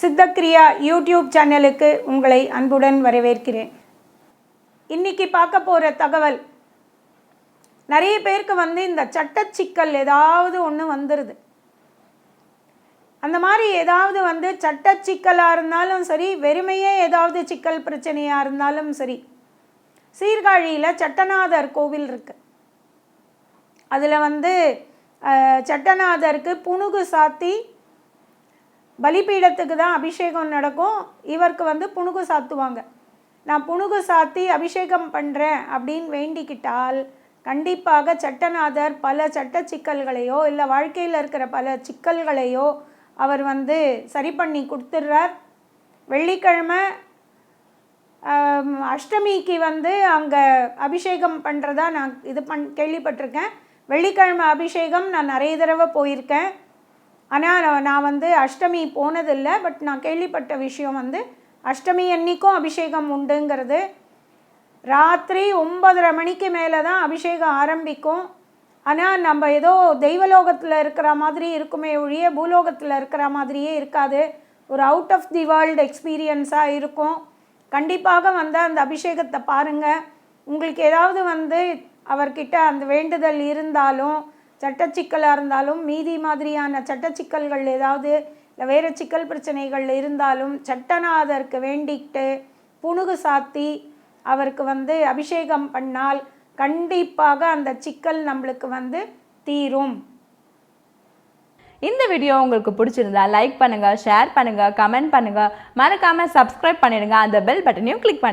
சித்தக்ரியா YouTube சேனலுக்கு உங்களை அன்புடன் வரவேற்கிறேன். இன்றைக்கி பார்க்க போகிற தகவல் நிறைய பேருக்கு வந்து இந்த சட்டச்சிக்கல் ஏதாவது ஒன்று வந்துடுது அந்த மாதிரி ஏதாவது வந்து சட்டச்சிக்கலாக இருந்தாலும் சரி வெறுமையே ஏதாவது சிக்கல் பிரச்சனையாக இருந்தாலும் சரி சீர்காழியில் சட்டநாதர் கோவில் இருக்குது அதில் வந்து சட்டநாதருக்கு புணுகு சாத்தி பலிபீடத்துக்கு தான் அபிஷேகம் நடக்கும். இவருக்கு வந்து புணுகு சாத்துவாங்க. நான் புணுகு சாத்தி அபிஷேகம் பண்ணுறேன் அப்படின்னு வேண்டிக்கிட்டால் கண்டிப்பாக சட்டநாதர் பல சட்ட சிக்கல்களையோ இல்லை வாழ்க்கையில் இருக்கிற பல சிக்கல்களையோ அவர் வந்து சரி பண்ணி கொடுத்துட்றார். வெள்ளிக்கிழமை அஷ்டமிக்கு வந்து அங்கே அபிஷேகம் பண்ணுறதா நான் இது பண் கேள்விப்பட்டிருக்கேன். வெள்ளிக்கிழமை அபிஷேகம் நான் நிறைய தடவை போயிருக்கேன். ஆனால் நான் வந்து அஷ்டமி போனதில்லை பட் நான் கேள்விப்பட்ட விஷயம் வந்து அஷ்டமி அன்னைக்கும் அபிஷேகம் உண்டுங்கிறது. ராத்திரி ஒன்பதரை மணிக்கு மேலே தான் அபிஷேகம் ஆரம்பிக்கும். ஆனால் நம்ம ஏதோ தெய்வலோகத்தில் இருக்கிற மாதிரி இருக்குமே ஒழிய பூலோகத்தில் இருக்கிற மாதிரியே இருக்காது. ஒரு அவுட் ஆஃப் தி வேர்ல்டு எக்ஸ்பீரியன்ஸாக இருக்கும். கண்டிப்பாக வந்து அந்த அபிஷேகத்தை பாருங்கள் உங்களுக்கு ஏதாவது வந்து அவர்கிட்ட அந்த வேண்டுதல் இருந்தாலும் சட்டச்சிக்கலாக இருந்தாலும் மீதி மாதிரியான சட்டச்சிக்கல்கள் ஏதாவது இல்லை வேறு சிக்கல் பிரச்சனைகள் இருந்தாலும் சட்டநாதருக்கு வேண்டிக்கிட்டு புணுகு சாத்தி அவருக்கு வந்து அபிஷேகம் பண்ணால் கண்டிப்பாக அந்த சிக்கல் நம்மளுக்கு வந்து தீரும். இந்த வீடியோ உங்களுக்கு பிடிச்சிருந்தா லைக் பண்ணுங்கள் ஷேர் பண்ணுங்கள் கமெண்ட் பண்ணுங்க. மறக்காமல் சப்ஸ்கிரைப் பண்ணிடுங்க. அந்த பெல் பட்டனையும் கிளிக் பண்ணி